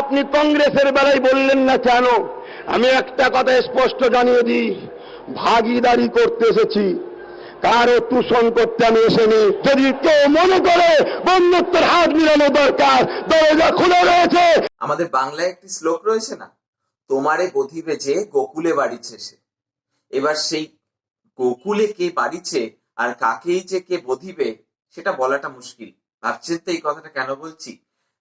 আপনি কংগ্রেসের বেলায় বললেন না কেন? আমি একটা কথা স্পষ্ট জানিয়ে দিই। ভাগিদারি করতে এসেছি। কারও তুষণ করতে আমি এসেনি। যদি কেউ মনে করে বন্ধুত্বের হাত মিলানো দরকার, দরজা খুলে রয়েছে। আমাদের বাংলায় একটি শ্লোক রয়েছে না? তোমারে গধিবে যে গোকুলে বাড়িছে সে। এবার সেই গোকুলে কে বাড়িছে আর কাকেই যে কে বধিবে, সেটা বলাটা মুশকিল। ভাবছেন তো এই কথাটা কেন বলছি?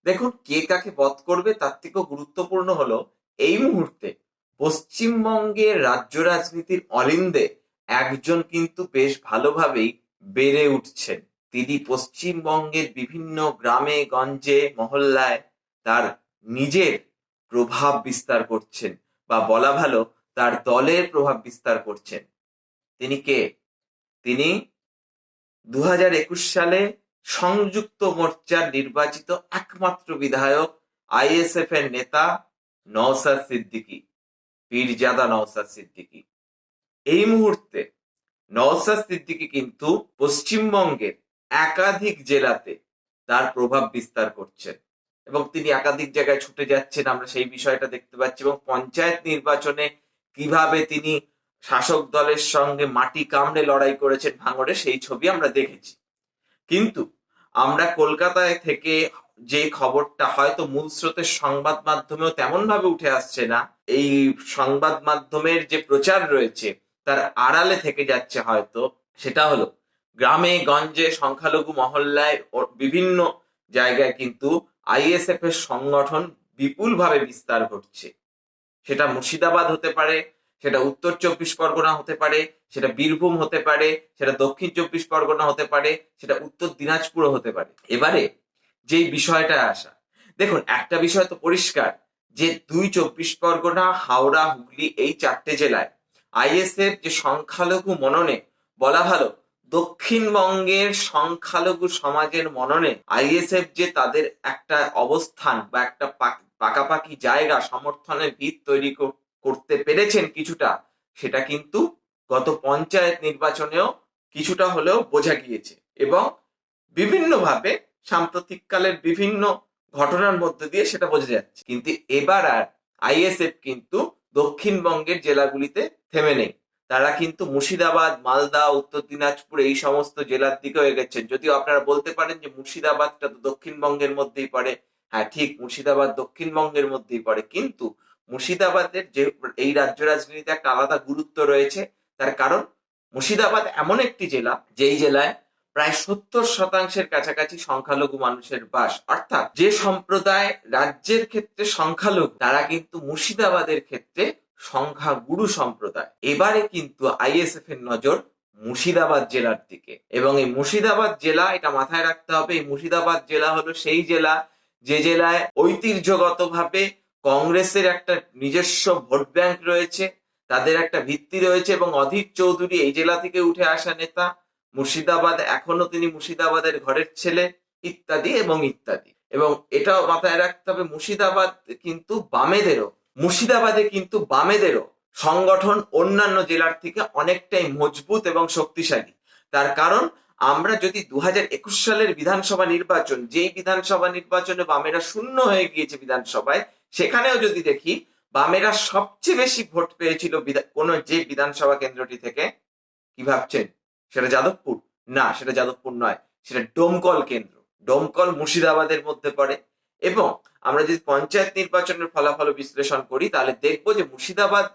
দেখুন, কে কাকে বধ করবে তার থেকেও গুরুত্বপূর্ণ হলো এই মুহূর্তে পশ্চিমবঙ্গের রাজ্য রাজনীতির অলিন্দে একজন কিন্তু বেশ ভালোভাবেই বেড়ে উঠছেন। তিনি পশ্চিমবঙ্গের বিভিন্ন গ্রামে, গঞ্জে, মহল্লায় তার নিজের প্রভাব বিস্তার করছেন বা বলা ভালো তার দলের প্রভাব বিস্তার করছেন। তিনি কে? তিনি দু হাজার একুশ সালে সংযুক্ত মোর্চার নির্বাচিত একমাত্র বিধায়ক আইএসএফ এর নেতা নওসাদ সিদ্দিকী, পীরজাদা নওসাদ সিদ্দিকী। এই মুহূর্তে নওসাদ সিদ্দিকী কিন্তু পশ্চিমবঙ্গের একাধিক জেলাতে তার প্রভাব বিস্তার করছেন এবং তিনি একাধিক জায়গায় ছুটে যাচ্ছেন, আমরা সেই বিষয়টা দেখতে পাচ্ছি এবং পঞ্চায়েত নির্বাচনে কীভাবে তিনি শাসক দলের সঙ্গে মাটি কামড়ে লড়াই করেছেন ভাঙড়ে, সেই ছবি আমরা দেখেছি। কিন্তু আমরা কলকাতায় থেকে যে খবরটা হয়তো মূল স্রোতের সংবাদ মাধ্যমেও তেমন ভাবে উঠে আসছে না, এই সংবাদ মাধ্যমের যে প্রচার রয়েছে তার আড়ালে থেকে যাচ্ছে হয়তো, সেটা হলো গ্রামে, গঞ্জে, সংখ্যালঘু মহল্লায় বিভিন্ন জায়গায় কিন্তু আইএসএফ এর সংগঠন বিপুলভাবে বিস্তার ঘটছে। সেটা মুর্শিদাবাদ হতে পারে সেটা উত্তর চব্বিশ পরগনা হতে পারে, সেটা বীরভূম হতে পারে, সেটা দক্ষিণ চব্বিশ পরগনা হতে পারে, সেটা উত্তর দিনাজপুরও হতে পারে। এবারে যেই বিষয়টা আসা, দেখুন একটা বিষয় তো পরিষ্কার, যে দুই চব্বিশ পরগনা, হাওড়া, হুগলি এই চারটে জেলায় আইএসএফ যে সংখ্যালঘু মননে, বলা ভালো, দক্ষিণবঙ্গের সংখ্যালঘু সমাজের মননে আইএসএফ যে তাদের একটা অবস্থান বা একটা পাক- পাকাপাকি জায়গা, সমর্থনের ভিত তৈরি করতে পেরেছেন কিছুটা, সেটা কিন্তু গত পঞ্চায়েত নির্বাচনেও কিছুটা হলেও বোঝা গিয়েছে। এবং বিভিন্নভাবে সাম্প্রতিককালের বিভিন্ন ঘটনার মধ্যে দিয়ে সেটা বোঝা যাচ্ছে। কিন্তু এবার আর আইএসএফ কিন্তু দক্ষিণবঙ্গের জেলাগুলিতে থেমে নেই। তারা কিন্তু মুর্শিদাবাদ, মালদা, উত্তর দিনাজপুর এই সমস্ত জেলার দিকেও এগেছেন যদিও আপনারা বলতে পারেন যে মুর্শিদাবাদটা তো দক্ষিণবঙ্গের মধ্যেই পড়ে। হ্যাঁ ঠিক মুর্শিদাবাদ দক্ষিণবঙ্গের মধ্যেই পড়ে। কিন্তু মুর্শিদাবাদের যে এই রাজ্য রাজনীতিতে একটা আলাদা গুরুত্ব রয়েছে, তার কারণ মুর্শিদাবাদ এমন একটি জেলা, যেই জেলায় প্রায় সত্তর শতাংশের কাছাকাছি সংখ্যালঘু মানুষের বাস। অর্থাৎ যে সম্প্রদায় রাজ্যের ক্ষেত্রে সংখ্যালঘু, তারা কিন্তু মুর্শিদাবাদের ক্ষেত্রে সংখ্যাগুরু সম্প্রদায়। এবারে কিন্তু আইএসএফ এর নজর মুর্শিদাবাদ জেলার দিকে। এবং এই মুর্শিদাবাদ জেলা, এটা মাথায় রাখতে হবে, এই মুর্শিদাবাদ জেলা হলো সেই জেলা, যে জেলায় ঐতিহ্যগতভাবে কংগ্রেসের একটা নিজস্ব ভোট ব্যাংক রয়েছে, তাদের একটা ভিত্তি রয়েছে এবং অধীর চৌধুরী এই জেলা থেকে উঠে আসা নেতা, মুর্শিদাবাদ এখনও তিনি মুর্শিদাবাদের ঘরের ছেলে, ইত্যাদি এবং ইত্যাদি। এবং এটাও মাথায় রাখতে হবে, মুর্শিদাবাদ কিন্তু বামেদেরও, মুর্শিদাবাদে কিন্তু বামেদেরও সংগঠন অন্যান্য জেলার থেকে অনেকটাই মজবুত এবং শক্তিশালী। তার কারণ, আমরা যদি দু একুশ সালের বিধানসভা নির্বাচন, যেই বিধানসভা নির্বাচনে বামেরা শূন্য হয়ে গিয়েছে বিধানসভায় সেখানেও যদি দেখি, বামেরা সবচেয়ে বেশি ভোট পেয়েছিল কোনো যে বিধানসভা কেন্দ্রটি থেকে, কি ভাবছেন? সেটা যাদবপুর? না, সেটা যাদবপুর নয়, সেটা ডোমকল কেন্দ্র। ডোমকল মুর্শিদাবাদের মধ্যে পড়ে এবং আমরা যদি পঞ্চায়েত নির্বাচনের ফলাফল বিশ্লেষণ করি, তাহলে দেখব যে মুর্শিদাবাদ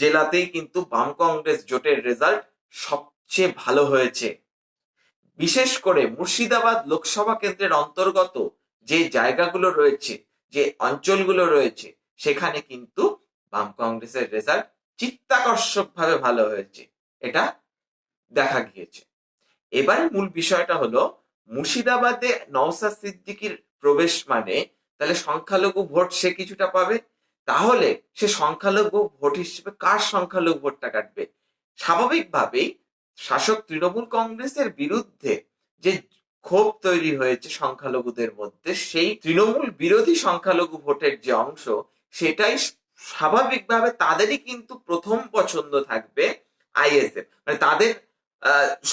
জেলাতেই কিন্তু বাম কংগ্রেস জোটের রেজাল্ট সবচেয়ে ভালো হয়েছে। বিশেষ করে মুর্শিদাবাদ লোকসভা কেন্দ্রের অন্তর্গত যে জায়গাগুলো রয়েছে যে অঞ্চলগুলো রয়েছে, সেখানে কিন্তু বাম কংগ্রেসের রেজাল্ট চিত্তাকর্ষক ভাবে ভালো হয়েছে। এটা দেখা গিয়েছে। এবারে মূল বিষয়টা হলো, মুর্শিদাবাদে নওসাদ সিদ্দিকির প্রবেশ মানে তাহলে সংখ্যালঘু ভোট সে কিছুটা পাবে? তাহলে সে সংখ্যালঘু ভোট হিসেবে কার সংখ্যালঘু ভোটটা কাটবে? স্বাভাবিকভাবেই শাসক তৃণমূল কংগ্রেসের বিরুদ্ধে যে ক্ষোভ তৈরি হয়েছে সংখ্যালঘুদের মধ্যে। সেই তৃণমূল বিরোধী সংখ্যালঘু ভোটের যে অংশ, সেটাই স্বাভাবিকভাবে তাদেরই কিন্তু প্রথম পছন্দ থাকবে আইএসএফ মানে তাদের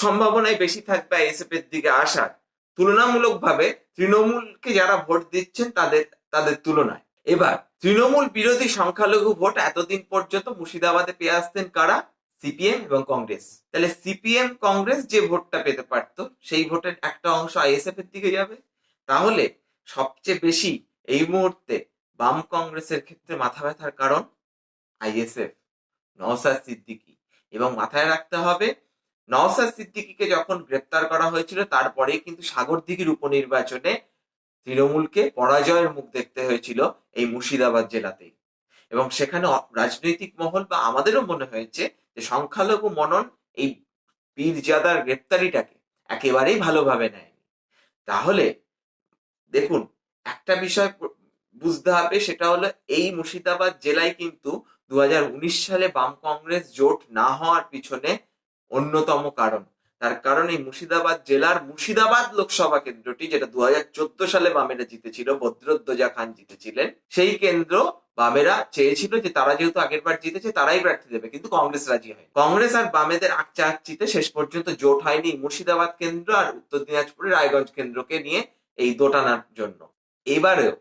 সম্ভাবনাই বেশি থাকবে আইএসএফ এর দিকে আসার। তুলনামূলকভাবে তৃণমূলকে যারা ভোট দিচ্ছেন, তাদের তাদের তুলনায়। এবার, তৃণমূল বিরোধী সংখ্যালঘু ভোট এতদিন পর্যন্ত মুর্শিদাবাদে পেয়ে আসতেন কারা? সিপিএম এবং কংগ্রেস তাহলে সিপিএম কংগ্রেস যে ভোটটা পেতে পারত, সেই ভোটের একটা অংশ আইএসএফ এর দিকে যাবে। তাহলে সবচেয়ে বেশি এই মুহূর্তে বাম কংগ্রেসের ক্ষেত্রে মাথা ব্যথার কারণ আইএসএফ নওসাদ সিদ্দিকি। এবং মাথায় রাখতে হবে নওসাদ সিদ্দিকিকে যখন গ্রেপ্তার করা হয়েছিল, তারপরেই কিন্তু সাগরদিঘির উপনির্বাচনে তৃণমূলকে পরাজয়ের মুখ দেখতে হয়েছিল এই মুর্শিদাবাদ জেলাতেই। এবং সেখানে রাজনৈতিক মহল বা আমাদেরও মনে হয়েছে যে সংখ্যালঘু মনন এই পীরজাদার গ্রেপ্তারিটাকে একেবারেই ভালোভাবে নেয়নি। তাহলে দেখুন, একটা বিষয় বুঝতে হবে সেটা হলো এই মুর্শিদাবাদ জেলায় কিন্তু দু হাজার উনিশ সালে বাম কংগ্রেস জোট না হওয়ার পিছনে অন্যতম কারণ। তার কারণ এই মুর্শিদাবাদ জেলার মুর্শিদাবাদ লোকসভা কেন্দ্রটি, যেটা দু হাজার চোদ্দ সালে বামেরা জিতেছিল, বদ্রোদ্দোজা খান জিতেছিলেন, সেই কেন্দ্র বামেরা চেয়েছিল যে তারা যেহেতু আগের বার জিতেছে, তারাই প্রার্থী দেবে, কিন্তু কংগ্রেস রাজি হয় কংগ্রেস আর বামেদের আকচা আকচিতে শেষ পর্যন্ত জোট হয়নি মুর্শিদাবাদ কেন্দ্র আর উত্তর দিনাজপুরের রায়গঞ্জ কেন্দ্রকে নিয়ে এই দোটানার জন্য। এবারেও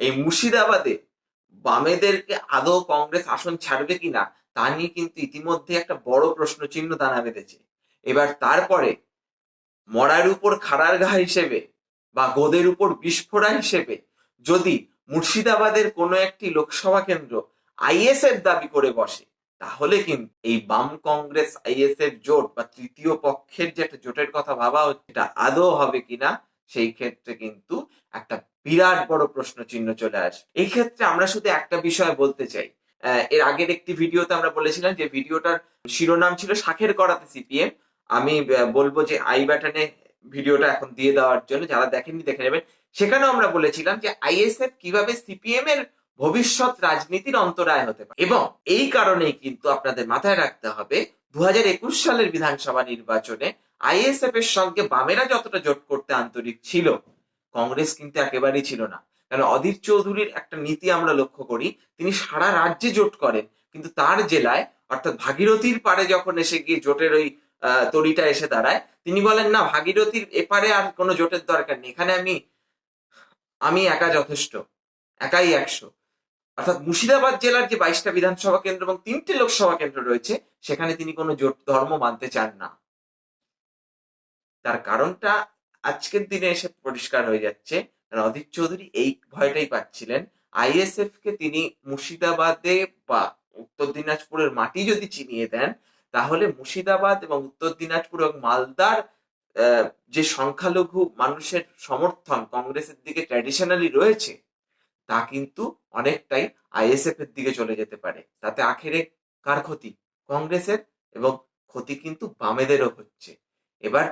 এই মুর্শিদাবাদে বামেদেরকে আদৌ কংগ্রেস আসন ছাড়বে কিনা, তা নিয়ে কিন্তু ইতিমধ্যে একটা বড় প্রশ্ন চিহ্ন দানা বেঁধেছে। এবার তারপরে মরার উপর খাড়ার ঘা হিসেবে বা গোদের উপর বিস্ফোরা হিসেবে যদি মুর্শিদাবাদের কোনো একটি লোকসভা কেন্দ্র আইএসএফ দাবি করে বসে, তাহলে কিন্তু এই বাম কংগ্রেস আইএসএফ জোট বা তৃতীয় পক্ষের যে একটা জোটের কথা ভাবা হচ্ছে এটা আদৌ হবে কিনা, সেই ক্ষেত্রে কিন্তু একটা বিরাট বড় প্রশ্ন চিহ্ন চলে আসে এই ক্ষেত্রে আমরা শুধু একটা বিষয় বলতে চাই। এর আগের একটি ভিডিওতে আমরা বলেছিলাম যে ভিডিওটার শিরোনাম ছিল শাখের করাতে সিপিএম। আমি বলব যে আই ব্যাটনে ভিডিওটা এখন দিয়ে দেওয়ার জন্য যারা দেখেননি দেখে নেবেন। সেখানেও আমরা বলেছিলাম যে আইএসএফ কীভাবে সিপিএম এর ভবিষ্যৎ রাজনীতির অন্তরায় হতে পারে। এবং এই কারণেই কিন্তু আপনাদের মাথায় রাখতে হবে দু সালের বিধানসভা নির্বাচনে আইএসএফ এর সঙ্গে বামেরা যতটা জোট করতে আন্তরিক ছিল, কংগ্রেস কিন্তু একেবারেই ছিল না। কারণ অধীর চৌধুরীর একটা নীতি আমরা লক্ষ্য করি, তিনি সারা রাজ্যে জোট করেন, কিন্তু তার জেলায়, অর্থাৎ ভাগীরথীর পারে যখন এসে গিয়ে জোটের ওই তরিটা এসে দাঁড়ায়। তিনি বলেন, না, ভাগীরথীর এপারে আর কোনো জোটের দরকার নেই। এখানে আমি আমি একা যথেষ্ট, একাই একশো। অর্থাৎ মুর্শিদাবাদ জেলার যে বাইশটা বিধানসভা কেন্দ্র এবং তিনটে লোকসভা কেন্দ্র রয়েছে, সেখানে তিনি কোনো জোট, ধর্ম মানতে চান না। তার কারণটা আজকের দিনে এসে পরিষ্কার হয়ে যাচ্ছে। কারণ অধীর চৌধুরী এই ভয়টাই পাচ্ছিলেন। আইএসএফ কে তিনি মুর্শিদাবাদে বা উত্তর দিনাজপুরের মাটি যদি চিনিয়ে দেন তাহলে মুর্শিদাবাদ এবং উত্তর দিনাজপুর এবং মালদার যে সংখ্যালঘু মানুষের সমর্থন কংগ্রেসের দিকে ট্র্যাডিশনালি রয়েছে, তা কিন্তু অনেকটাই আইএসএফ এর দিকে চলে যেতে পারে। তাতে আখেরে কার ক্ষতি? কংগ্রেসের এবং ক্ষতি কিন্তু বামেদেরও হচ্ছে। এবার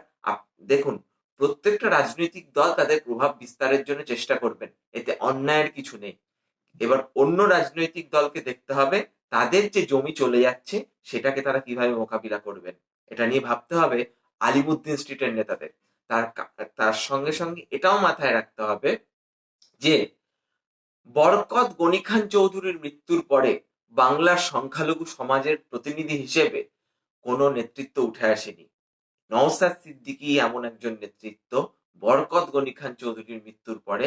দেখুন, প্রত্যেকটা রাজনৈতিক দল তাদের প্রভাব বিস্তারের জন্য চেষ্টা করবেন, এতে অন্যায়ের কিছু নেই। এবার অন্য রাজনৈতিক দলকে দেখতে হবে তাদের যে জমি চলে যাচ্ছে, সেটাকে তারা কীভাবে মোকাবিলা করবেন? এটা নিয়ে ভাবতে হবে আলিমুদ্দিন স্ট্রিটের নেতাদের। তার তার সঙ্গে সঙ্গে এটাও মাথায় রাখতে হবে যে, বরকত গনি খান চৌধুরীর মৃত্যুর পরে বাংলার সংখ্যালঘু সমাজের প্রতিনিধি হিসেবে কোনো নেতৃত্ব উঠে আসেনি। নওসাদ সিদ্দিকী এমন একজন নেতৃত্ব, বরকত গনি খান চৌধুরীর মৃত্যুর পরে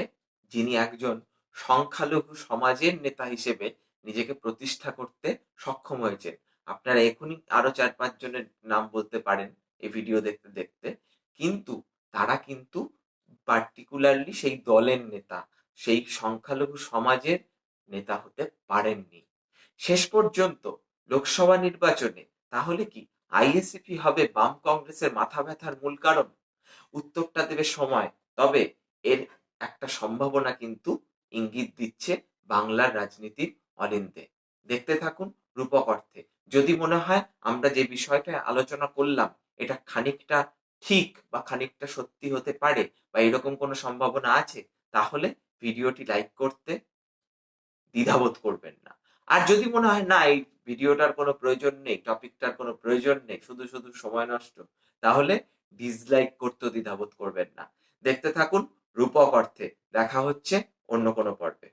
যিনি একজন সংখ্যালঘু সমাজের নেতা হিসেবে নিজেকে প্রতিষ্ঠা করতে সক্ষম হয়েছেন। আপনারা এখনই আরও চার পাঁচ জনের নাম বলতে পারেন এই ভিডিও দেখতে দেখতে। কিন্তু তারা কিন্তু পার্টিকুলারলি সেই দলের নেতা, সেই সংখ্যালঘু সমাজের নেতা হতে পারেননি। শেষ পর্যন্ত লোকসভা নির্বাচনে তাহলে কি আইএসএফই হবে বাম কংগ্রেসের মাথা ব্যথার মূল কারণ? উত্তরটা দেবে সময়, তবে এর একটা সম্ভাবনা কিন্তু ইঙ্গিত দিচ্ছে বাংলার রাজনীতির অলিন্দে দেখতে থাকুন রূপক অর্থে। যদি মনে হয় আমরা যে বিষয়টা আলোচনা করলাম, এটা খানিকটা ঠিক বা খানিকটা সত্যি হতে পারে বা এরকম কোনো সম্ভাবনা আছে, তাহলে ভিডিওটি লাইক করতে দ্বিধাবোধ করবেন না। আর যদি মনে হয়, না, এই ভিডিওটার কোনো প্রয়োজন নেই, টপিকটার কোনো প্রয়োজন নেই, শুধু শুধু সময় নষ্ট, তাহলে ডিসলাইক করতেও দ্বিধাবোধ করবেন না। দেখতে থাকুন রূপক অর্থে। দেখা হচ্ছে অন্য কোনো পর্বে।